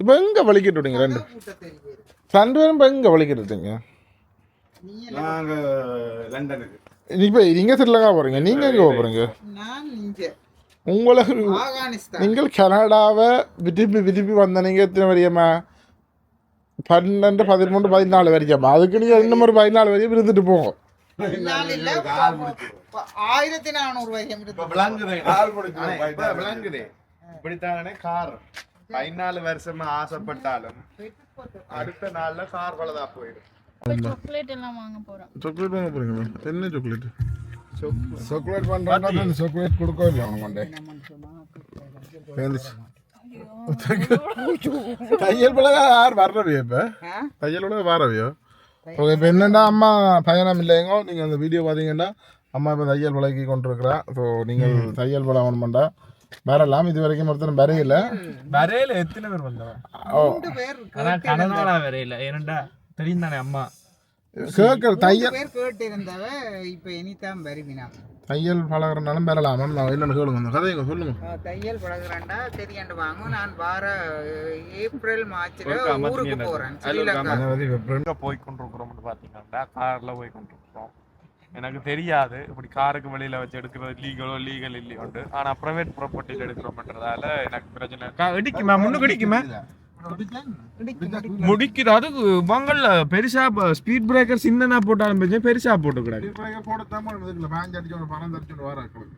இப்போ எங்கே வலிக்கிட்டு விட்டீங்க ரெண்டு? ரெண்டு பேரும் இப்போ எங்கே வலிக்கிட்டு விட்டீங்க? நாங்க இப்போ நீங்கள் ஸ்ரீலங்கா போகிறீங்க நீங்கள் எங்கே ஆப்கானிஸ்தான். நீங்கள் கனடாவை விரும்பி விரும்பி வந்த நீங்கள் எத்தனை வரையம்மா? பன்னெண்டு பதிமூணு பதினாலு வரைக்கும் அதுக்கு நீங்கள் இன்னும் ஒரு பதினாலு வரையும் இருந்துட்டு போங்க. நாள் இல்ல ப- ஆயிரத்தி நானூறு விளங்குதே இப்படித்தானே கார். பதினாலு வருஷமா ஆசைப்பட்டாலும் அடுத்த நாள்ல கார் கொலதா போயிடும். சாக்லேட் எல்லாம் வாங்க போறோம். சாக்லேட் வாங்க போகிறீங்களா என்ன சாக்லேட் சாக்லேட் பண்ணுறோன்னா சாக்லேட் இல்லை அவங்க மண்டே தையல் பழக யார் வர்றவியோ இப்போ? தையல் பழக வாரவியோ ஓகே இப்போ என்னென்னா அம்மா பயணம் இல்லைங்கோ? நீங்கள் அந்த வீடியோ பார்த்தீங்கன்னா அம்மா இப்போ தையல் பழகி கொண்டிருக்கிறா. ஸோ நீங்கள் தையல் பழகணுமெண்டா வரலாம் இது வரைக்கும் ஒருத்தரும் வரையில. வரையில எத்தனை பேர் வந்தவன் ரெண்டு பேர் கனநாளா வரையில. ஏனண்டா தெரியும் தானே அம்மா? கேட்குற தையல் பேர் கேட்டு இருந்தவ இப்ப இனிதான் வருவினா தையல் பழகிறனாலும் மேம் நான் என்னென்னு கேளுங்க அந்த கதையை சொல்லுங்க. தையல் பழகுறாண்டா தெரியாண்டு வாங்க நான் வார ஏப்ரல் மார்ச்ல ஊருக்கு போறேன். ஸ்ரீலங்கா. எங்க போய் கொண்டிருக்கிறோம்னு பாத்தீங்கன்னா கார்ல போய் கொண்டிருக்கிறோம். எனக்கு தெரியாது இப்படி காருக்கு வெளியில வச்சு எடுக்கிறது லீகலோ லீகல் இல்லையோண்டு. ஆனா பிரைவேட் ப்ராப்பர்ட்டில எடுக்கிறோம்ன்றதால எனக்கு பிரச்சனை. இடிக்குமா? முன்னுக்கு இடிக்குமா? முடிக்குது அது மங்கள்ல பெருசா ஸ்பீட் பிரேக்கர் சின்னனா போட்டாலும் பிரச்சனை பெருசா போட்டு கிடக்கு.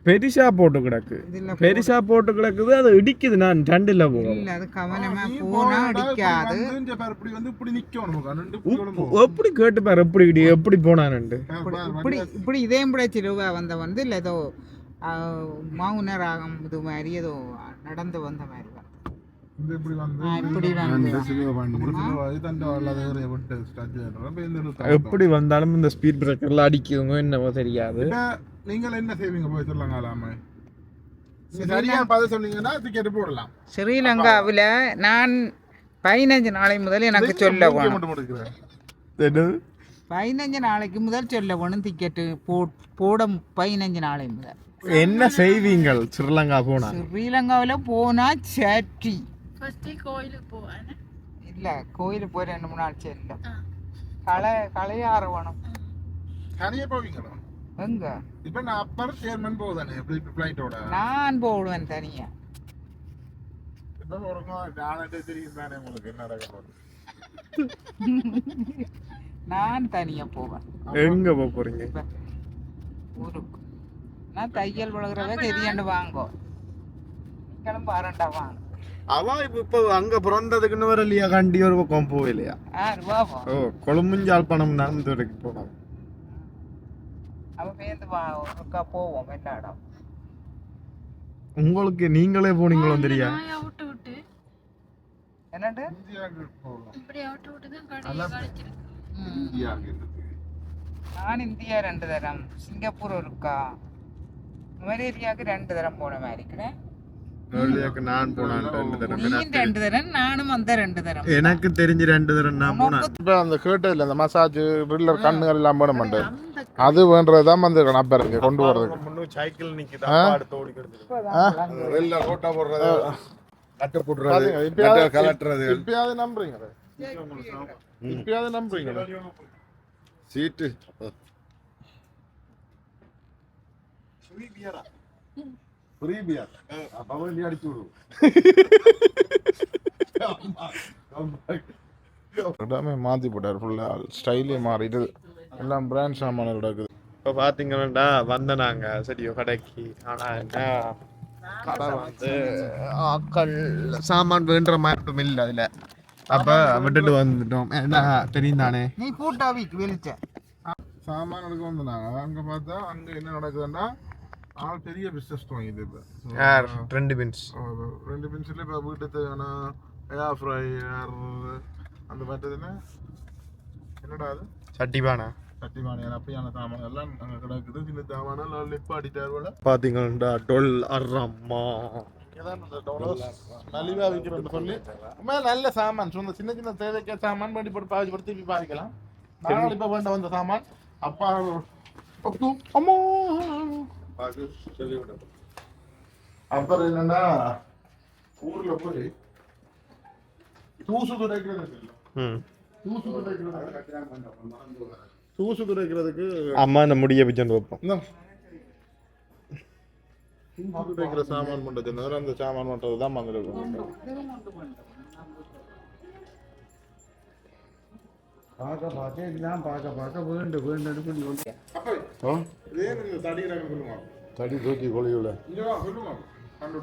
பெருசா போட்டு கிடக்கு. பெருசா போட்டு கிடக்குது அது இடிக்குது. நான் டண்டில் போகும் இல்ல அது கவனமா போனா அடிக்காது இப்படி வந்து இப்படி நிக்கணும் உப்பு- எப்படி கேட்டு பாரு எப்படி இடி எப்படி போனானுண்டு இப்படி இப்படி இதே கூட சிலுவா வந்த வந்து இல்ல ஏதோ மௌன ராகம் இது மாதிரி ஏதோ நடந்து வந்த மாதிரி எப்படி வந்தாலும் இந்த ஸ்பீட் பிரேக்கர்ல அடிக்குதுங்க என்னவோ தெரியாது நீங்கள் என்ன செய்வீங்க போய் சொல்லுங்க அல்லாம சரியா பதில் சொன்னீங்கன்னா டிக்கெட் போடலாம் ஸ்ரீலங்காவில் நான் பதினஞ்சு நாளை முதல் எனக்கு சொல்ல வேணும் பதினஞ்சு நாளைக்கு முதல் சொல்ல வேணும் டிக்கெட்டு போட பதினஞ்சு நாளை முதல் என்ன செய்வீங்கள் ஸ்ரீலங்கா போனா ஸ்ரீலங்காவில் போனால் சேட்டி ஃபர்ஸ்ட் கோயிலுக்கு போவேன் இல்லை கோயிலுக்கு போய் ரெண்டு மூணு நாள் செல்லும் களை களையாற வேணும் தனியா போவீங்களா எங்க இப்ப நான் அப்பர் சேர்மன் போகுதானே ஃபிளைட்டோட நான் போடுவேன் தனியா இப்ப போறோம் நானே தெரியும் தானே உங்களுக்கு என்ன நடக்க போகுது நான் தனியா போவேன் எங்க போக போறீங்க ஊருக்கு நான் தையல் பழகிறத தெரியாண்டு வாங்கோ நீங்களும் பாருண்டா வாங்க அவ இப்ப இப்ப அங்க பிறந்ததுக்குன்னு வரலையா கண்டி ஒரு பக்கம் போகலையா ஓ கொழும்புஞ்சாழ்ப்பாணம் நடந்து வரைக்கும் போனோம் அவன் பேருந்து வா ஒருக்கா போவோம் எல்லா இடம் உங்களுக்கு நீங்களே போனீங்களோ தெரியா நான். இந்தியாவுக்கு நான் இந்தியா ரெண்டு தரம் சிங்கப்பூர் ஒருக்கா மலேரியாவுக்கு ரெண்டு தரம் போன மாதிரி இருக்கிறேன் எனக்கு தெரிஞ்சு ரெண்டு தடவை நான் போனேன் இப்போ அந்த கேட்டதில்ல அந்த மசாஜ் ட்ரில்லர் கண்ணுகள் எல்லாம் வேணும் மாட்டேன் அது வேண்டது தான் வந்து இருக்கு கொண்டு போறதுக்கு முன்னும் சைக்கிள் நிக்குது போடுறது கட்டு போடுறது கலட்டுறது இப்பயாவது நம்புறீங்க இப்பயாவது நம்புறீங்க சீட்டு பியர் அடிச்சு எல்லாமே மாத்தி போட்டார் ஃபுல்லா ஸ்டைலே மாறிடுது எல்லாம் பிராண்ட் சாமான இருக்குது இப்போ பார்த்தீங்கன்னா வந்த நாங்க சரியோ கடைக்கு ஆனா என்ன கடை வந்து ஆக்கள் சாமான் வேண்டுற மாதிரி இல்லை அதுல அப்ப விட்டுட்டு வந்துட்டோம் என்ன தெரியும் தானே நீ கூட்டாவிக்கு வெளிச்ச சாமான் எடுக்க வந்தாங்க அங்க பார்த்தா அங்க என்ன நடக்குதுன்னா ஆள் பெரிய பிசினஸ் வாங்கிது இப்போ. யார்? ட்ரெண்டு பின்ஸ் ரெண்டு பென்சில் இப்போ வீட்டு தேவையான ஏர் ஃப்ரையர் அந்த மாதிரி என்ன என்னடா அது? சட்டிபானா பார்த்தீங்கன்னா டொல் டொலர்ஸ் மலிவா விற்கிறோம்னு சொல்லி. நல்ல சாமான். சொந்த சின்ன சின்ன தேவைக்கே சாமான் பண்ணி போட்டு பாதி போட்டு திருப்பி பாதிக்கலாம் நாங்கள் இப்போ வேண்ட வந்த சாமான். அப்பா அம்மா. அப்புறம் என்னன்னா ஊர்ல போய் தூசு துடைக்கிறது தூசு துடைக்கிறது தூசு துடைக்கிறதுக்கு அம்மா இந்த முடிய பிச்சோண்டு வைப்போம். இந்த தூசு துடைக்கிற சாமான் பண்றது நேரம் அந்த சாமான் பண்றது தான் பார்க்க பார்க்க இதெல்லாம் பார்க்க பார்க்க வேண்டும் வேண்டும் சொல்லி கொண்டு தடி ரகம் சொல்லுங்க தடி தூக்கி கொலையுள்ள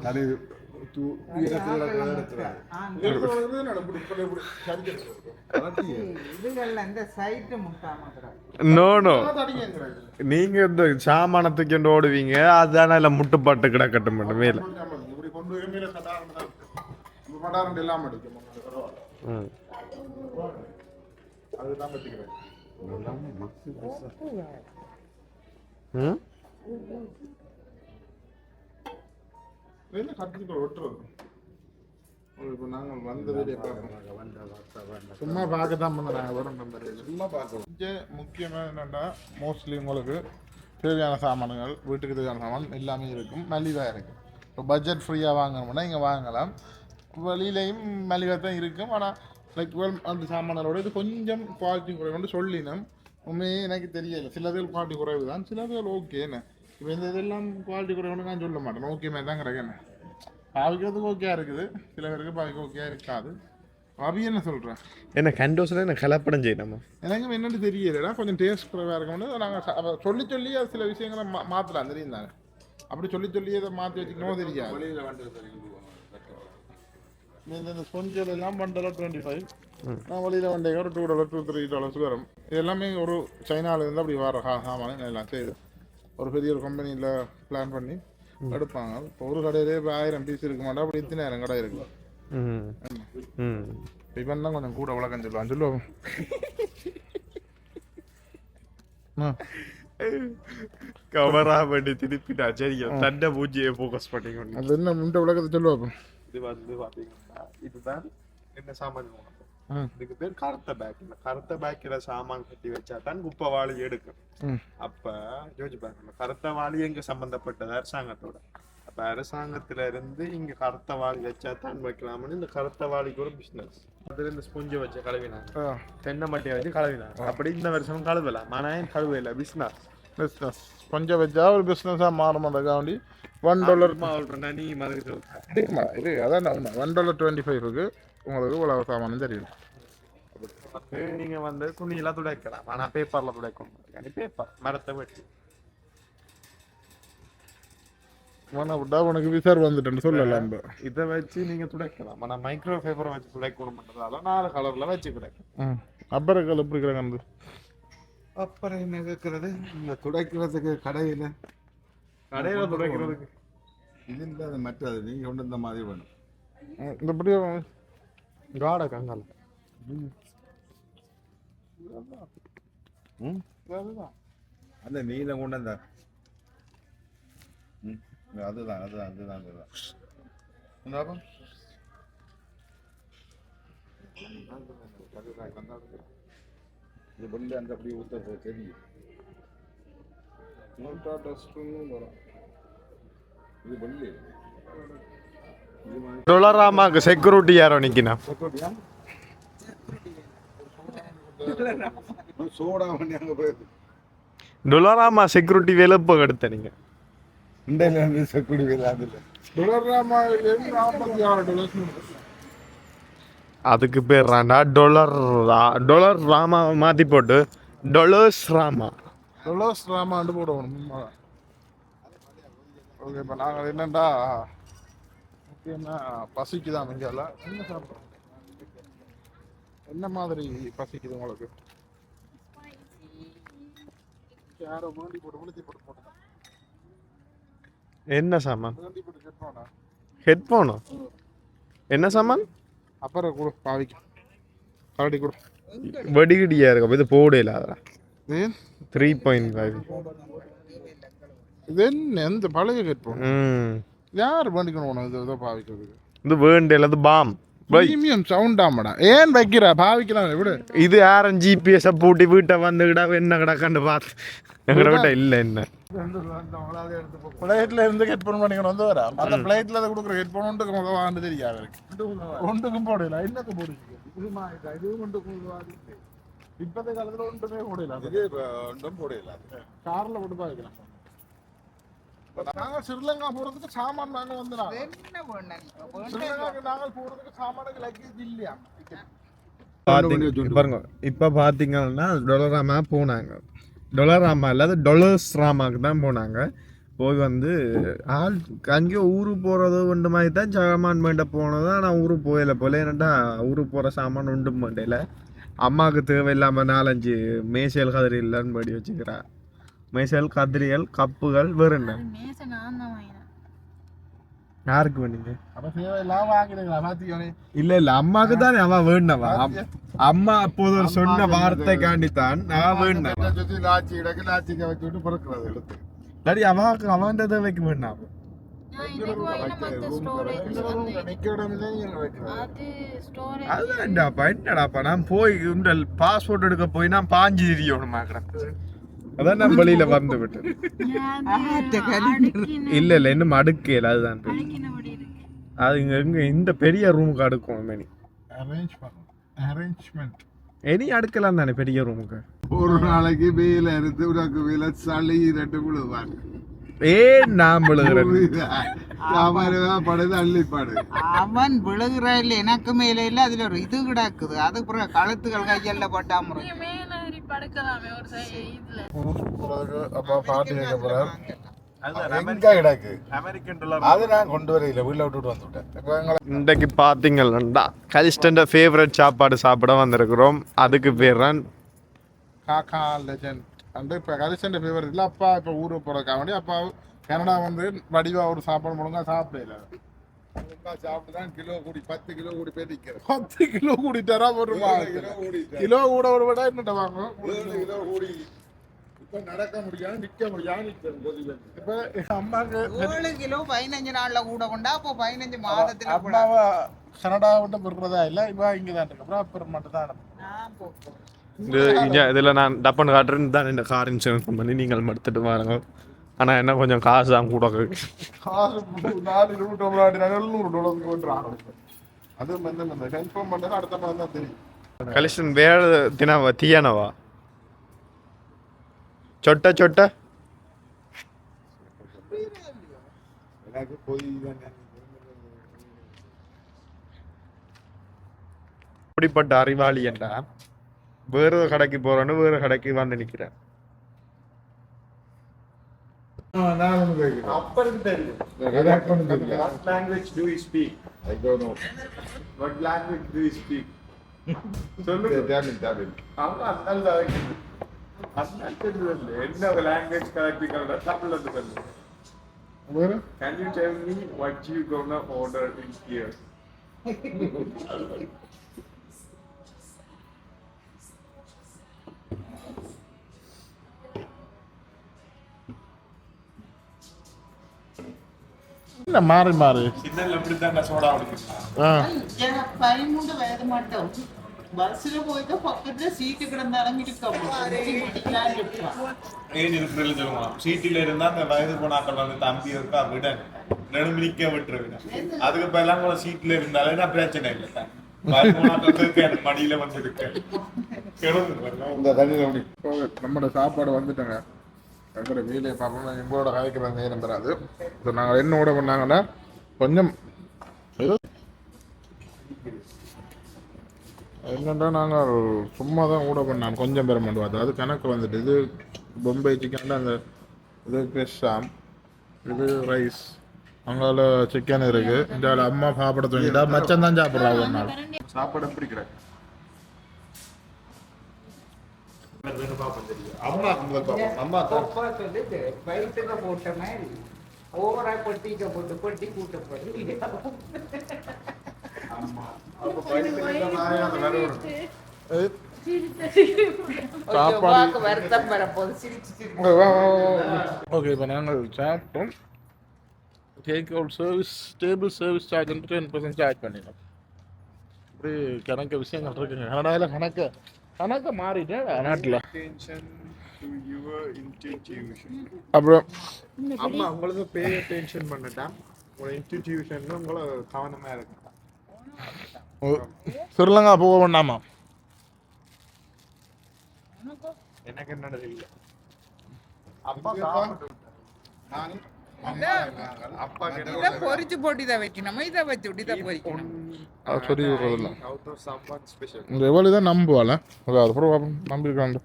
தடி தூ முட்டாம நீங்க இந்த சாமானத்துக்கு ஓடுவீங்க அதான இல்ல முட்டுப்பாட்டு கிடக்கட்டும் மேடம் மேல. கொண்டு எல்லாம் அடிக்கும். அதுதான் வச்சுக்கிறேன் ம் என்ன கட்டிக்கொள் ஒட்டுறது இப்போ நாங்கள் வந்த வீடியோ பார்க்கணும் சும்மா பார்க்க தான் பண்ண நாங்கள் வரோம் நம்பர் சும்மா பார்க்க இங்கே முக்கியமாக என்னென்னா மோஸ்ட்லி உங்களுக்கு தேவையான சாமான்கள் வீட்டுக்கு தேவையான சாமான் எல்லாமே இருக்கும். மலிவாக இருக்கும் இப்போ பட்ஜெட் ஃப்ரீயாக வாங்கணும்னா இங்கே வாங்கலாம். வெளியிலையும் மலிவாக தான் இருக்கும். ஆனால் லைக் அந்த சாமான்களோட இது கொஞ்சம் குவாலிட்டி குறைவுன்னு சொல்லினோம் உண்மையே எனக்கு தெரியல. சிலதுகள் குவாலிட்டி குறைவு தான் சிலதுகள் ஓகேன்னு இப்போ இந்த இதெல்லாம் குவாலிட்டி குறைவுன்னு நான் சொல்ல மாட்டேன். ஓகே மாதிரி தான் கிடக்குன்னு பாவிக்கிறதுக்கு ஓகே இருக்குது. சில பேருக்கு பாவிக்க ஓகே இருக்காது. அபி என்ன சொல்கிறேன் என்ன கண்டோஸ்ல என்ன கலப்படம் செய்யணுமா? எனக்கு என்னன்னு தெரியலடா. கொஞ்சம் டேஸ்ட் குறைவாக இருக்கும்னு நாங்கள் சொல்லி சொல்லி அது சில விஷயங்களை மா மாற்றலாம் தெரியும் தானே அப்படி சொல்லி சொல்லி அதை மாற்றி வச்சுக்கணும் தெரியாது. இந்த இந்த ஸ்பொஞ்சல் எல்லாம் ஒன் டாலர் டுவெண்ட்டி ஃபைவ் நான் வெளியில் வந்தே ஒரு two dollar two three dollars வரும். இது எல்லாமே ஒரு சைனால இருந்து அப்படி வர ஹா சாமான எல்லாம் செய்யுது. ஒரு பெரிய ஒரு கம்பெனியில் பிளான் பண்ணி எடுப்பாங்க. இப்போ ஒரு கடையிலே இப்போ ஆயிரம் பீஸ் இருக்க மாட்டா. அப்படி இத்தனாயிரம் கடை இருக்கு. ம். ம். இவன் தான் கொஞ்சம் கூட விளக்கம் சொல்லுவான். சொல்லுவோம் கவரா பண்ணி திருப்பிட்டா. சரியா தண்டை பூஜ்ஜியை ஃபோக்கஸ் பண்ணிக்கணும். அது என்ன இந்த விளக்கத்தை சொல்லுவோம் இது வந்து பாத்தீங்கன்னா இதுதான் என்ன சாமான். இதுக்கு பேர் கருத்த பேக் இந்த கருத்த பேக்கில சாமான் கட்டி வச்சா தான் குப்பை வாளி எடுக்கும். ம். அப்ப யோசிச்சு பாருங்க கருத்த வாளி எங்க சம்பந்தப்பட்டது? அரசாங்கத்தோட. அப்ப அரசாங்கத்துல இருந்து இங்க கருத்த வாளி வச்சா தான் வைக்கலாம்னு இந்த கருத்த வாளிக்கு ஒரு பிசினஸ் அதுல இந்த ஸ்பொஞ்சை வச்சு கழுவினாங்க. தென்னை மட்டையை வச்சு கழுவினாங்க. அப்படி இந்த வருஷம் கழுவலாம் ஆனா ஏன் கழுவல. பிசினஸ் பிஸ்னஸ் கொஞ்சம் வச்சா ஒரு பிஸ்னஸாக மாறும் அதுக்காண்டி ஒன் டாலர் நீ மாதிரி சொல்ற இது அதான் ஒன் டாலர் டுவெண்ட்டி ஃபைவ்க்கு உங்களுக்கு இவ்வளவு சாமானும் தெரியும். வந்து நீங்க வந்து துணியெல்லாம் துடைக்கலாம். ஆனா பேப்பர்ல துடைக்கணும். பேப்பர் மரத்தை வெட்டி. உன விட்டா உனக்கு விசார் வந்துட்டேன்னு சொல்லலாம் இதை வச்சு நீங்க துடைக்கலாம். ஆனா மைக்ரோ ஃபைபரை வச்சு துடைக்கணும் பண்றதால நாலு கலர்ல வச்சு கிடைக்கும் ம். அப்பறக்கல் எப்படி இருக்கிறாங்க அப்புறம் என்ன கேட்கறது இந்த துடைக்கிறதுக்கு கடையில். கடையில துடைக்கிறதுக்கு. இது இல்லை அது மற்றது நீங்கள் கொண்டு இந்த மாதிரி வேணும். இந்த அப்படியே காடை கங்கால ம். அந்த நீளம் கொண்டு அந்த ம் அதுதான் அதுதான் அதுதான் அதுதான். என்னப்பா? இது வெள்ளி அந்த அப்படி ஊற்றுறது தெரியும். இது வெள்ளி. டொலராமாக்கு செக்யூரிட்டி யாரோ நிக்கினா? சோடா பண்ணி அங்கே போயிருக்கு டொலராமா செக்யூரிட்டி வேலை இப்போ எடுத்த நீங்க. இண்டையில இருந்து செக்குடி வேலாதில்ல டாலர் ராமாவிலேருந்து நாற்பத்தி ஆறு டாலர்ஸ் அதுக்கு பேர் ராண்டா டொலர் டொலர் ராமா மாத்தி போட்டு டொலர்ஸ் ராமா. டாலர்ஸ் ராமாண்டு போடணும். ஓகே இப்போ நாங்கள் என்னண்டா முக்கியமாக பசிக்கு தான் என்ன சாப்பிட்றோம்? என்ன மாதிரி பசிக்குது உங்களுக்கு? என்ன சாமான்? ஹெட்ஃபோனோ என்ன சாமான்? அப்புறம் கொடு பாவிக்கு கரடி கொடு. வெடிகிடியா இருக்கும் இது போடல அதெல்லாம். த்ரீ பாயிண்ட் ஃபைவ் இது என்ன? எந்த பழைய கேட்போம் ம். யார் வேண்டிக்கணும் உனக்கு? இது பாவிக்கிறதுக்கு இது வேண்டல அது பாம் ப்ரீமியம் சவுண்டாமடா ஏன் வைக்கிற? பாவிக்கிறாங்க விடு. இது யாரும் ஜிபிஎஸ் பூட்டி வீட்டை வந்துக்கிட்டா என்ன கிடக்கான்னு பார்த்து எங்கட விட்ட இல்லை என்ன? பிளேட்ல இருந்து ஹெட்ஃபோன் பண்ணிக்கணும் வந்து வரா அந்த பிளேட்ல கொடுக்குற ஹெட்ஃபோன் ஒன்றுக்கு முதல் வாண்டு தெரியாது அவருக்கு. ஒன்றுக்கும் போடல. என்னக்கு போடுச்சு இது? ஒன்றுக்கும் உதவாது இப்பத்த காலத்துல ஒன்றுமே போடல. ஒன்றும் போடல. கார்ல போட்டு பாவிக்கலாம் நாங்க ஸ்ரீலங்கா போறதுக்கு சாமான் நாங்க என்ன வேணும். ஸ்ரீலங்காக்கு நாங்கள் போறதுக்கு சாமானுக்கு லக்கேஜ் இல்லையா? பாருங்க. இப்ப பாத்தீங்கன்னா டொலராமா போனாங்க. டொலராமா இல்லாத டொலர்ஸ் ராமாக்கு தான் போனாங்க. போய் வந்து ஆள் அங்கேயோ ஊருக்கு போறது ஒன்று மாதிரி தான் சாமான் வேண்ட போனது ஆனால் ஊருக்கு போயில போல. என்னடா ஊருக்கு போற சாமான் உண்டு மாட்டேல அம்மாவுக்கு தேவையில்லாம நாலஞ்சு மேசல் கதிரி இல்லைன்னு படி வச்சுக்கிறா. மேசல் கதிரியல் கப்புகள் வேற என்ன? தான் யாருக்கு வேணுங்க? பாத்தீங்க இல்ல இல்ல அம்மாக்கு தானே அவ வேண்டவா அம்மா அப்போது ஒரு சொன்ன வார்த்தைக்காண்டித்தான் அவ வேண்டவா சுத்தி லாச்சி இடக்கு லாச்சிக்க வச்சு விட்டு பொறுக்கிறது எடுத்து. சரி அவாக்கு அவன் வேண்டாம் வைக்கிறது அது ஸ்டோரேஜ் அதுதான்டாப்பா என்னடாப்பா? நான் போய் இந்த பாஸ்போர்ட் எடுக்க போய் நான் பாஞ்சு திரியணுமா கிடக்கு? அதான் நான் வெளியில வந்து விட்டேன். இல்ல இல்ல இன்னும் அடுக்கையில் அதுதான் அது இங்க இங்க இந்த பெரிய ரூமுக்கு அடுக்கும் மெனி. அரேஞ்ச்மெண்ட் இனி அடுக்கலாம் தானே பெரிய ரூமுக்கு? ஒரு நாளைக்கு வெயில இருந்து உனக்கு வெயில சளி ரெண்டு விழுவாங்க ஏன் நான் விழுகிறேன். படுது அள்ளிப்பாடு அவன் விழுகிற இல்ல எனக்கு மேல இல்ல அதுல ஒரு இது கிடக்குது. அது பிறகு கழுத்துகள் கையல்ல பட்டாம படுக்கலாமே ஒரு இதுல. அப்பா பாட்டு கேட்க போறார். இன்றைக்கு பார்த்தீங்கன்னா கலிஸ்டண்ட ஃபேவரட் சாப்பாடு சாப்பிட வந்திருக்கிறோம். அதுக்கு பேர் தான் காக்கா லெஜண்ட் அந்த இப்போ கரிசன் ஃபேவர் இல்லை அப்பா இப்போ ஊருக்கு போகிறதுக்காக வேண்டி அப்பா கனடா வந்து வடிவா ஒரு சாப்பாடு முழுங்கா சாப்பிடல. கிலோ கூடி பத்து கிலோ கூடி போய் நிக்கிறேன் பத்து கிலோ கூடிட்டாரா ஒரு கிலோ கூடிட்டேன் கிலோ கூட ஒரு விட என்னட்ட வாங்கும்? ஏழு கிலோ கூடி. இப்ப நடக்க முடியாது நிக்க முடியாது. நிக்கிறேன் கொதில இப்போ அம்மாக்கு ஏழு கிலோ பதினஞ்சு நாள்ல கூட கொண்டா அப்போ பதினஞ்சு மாதத்துல அம்மாவை கனடா விட்டு பிறக்கிறதா இல்லை இப்போ இங்கே தான் இருக்கு. அப்புறம் அப்புறம் மட்டும் தான் நான் இதில் டப்புன்னு காட்டுறேன்னு தான் இந்த கார் இன்சூரன்ஸ் பண்ணி நீங்கள் எடுத்துட்டு வாருங்க ஆனால் என்ன கொஞ்சம் காசு தான் கூட காசு நாலு எழுநூறு டாலருக்கு கொண்டுறாங்க அது வந்து இந்த கன்ஃபார்ம் பண்ணது அடுத்த மாதம் தான் தெரியும். கலிஸ்டன் வேறு தினவா தீயானவா? சொட்ட சொட்ட. எனக்கு போய் தான் இப்படிப்பட்ட அறிவாளி என்றா வேறு கடைக்கு போறேன்னு வேறு கடைக்கு வந்து நிற்கிறேன் நான் ஒன்று கேட்கிறேன் அப்பருக்கு தெரியும் எனக்கு ஒன்று கேட்கிறேன் What language do you speak? I don't know. What language do you speak? சொல்லுங்க Tamil, Tamil. அவங்க அதனால அதனால தெரியல என்ன லாங்குவேஜ் கரெக்டிக்கல் தமிழ்ல இருந்து சொல்லு வேறு Can you tell me what you gonna order in here? என்ன மாறி மாறி? சின்னல எப்படி தான் சோடா மட்டும். பஸ்ல போயிட்டு பக்கத்துல சீட்டு கிடந்தாலும் இருக்க ஏன் இருக்கிறது சொல்லுவான் சீட்டில இருந்தா அந்த வயது போனாக்கள் வந்து தம்பி இருக்கா விட நடுமிக்க விட்டுருவிட அதுக்கு எல்லாம் கூட சீட்ல இருந்தாலே நான் பிரச்சனை இல்லை. வயது போனாக்கள் இருக்கு எனக்கு மடியில வந்து இருக்கு. இந்த தண்ணியில் அப்படி. நம்மளோட சாப்பாடு வந்துட்டாங்க. எங்களோட வேலையை பார்க்கணும் எங்களோட கதைக்கிற நேரம் பெறாது இப்போ நாங்கள் என்ன ஓட பண்ணாங்கன்னா கொஞ்சம் ஏதோ என்னடா நாங்கள் சும்மா தான் ஊட பண்ணோம். கொஞ்சம் பெற மாட்டோம் அதாவது கணக்கு வந்துட்டு இது பொம்பை சிக்கன் அந்த இது பெஸ்ஸாம் இது ரைஸ் அங்கால சிக்கன் இருக்குது இந்த அம்மா சாப்பிட தூங்கிட்டா மச்சம் தான் சாப்பிட்றா ஒரு நாள். சாப்பாடு எப்படி கிடக்கு அம்மா அம்மா வயிற்றுல போட்ட மாதிரி ஓவரா பொட்டிக்க போட்டு பொட்டி கூட்டப்பட்டு சாப்பாடு வருத்தம் வரப்போது சிரிச்சு சிரிச்சு ஓகே இப்போ நாங்கள் சாப்பிட்டோம் take out service table service charge ten percent charge பண்ணிடலாம் இப்படி கணக்கு விஷயங்கள் இருக்குங்க. கனடாவில் கணக்கு. கணக்கு மாறிட்டேன் நாட்டில். அப்புறம் அம்மா உங்களுக்கு பே attention பண்ணட்டா. உங்களோட இன்ஸ்டிடியூஷன் உங்களை கவனமா இருக்கு. ஸ்ரீலங்கா போக வேண்டாமா எனக்கு என்ன தெரியல. அப்பா நானும் பொரிச்சு போட்டு இதை வைக்கணுமா? இதை வச்சு இதை பொரிக்கணும் அது சொல்லி விடுறதில்ல இந்த எவ்வளோ தான் நம்புவாள். அப்புறம் நம்பியிருக்காண்டு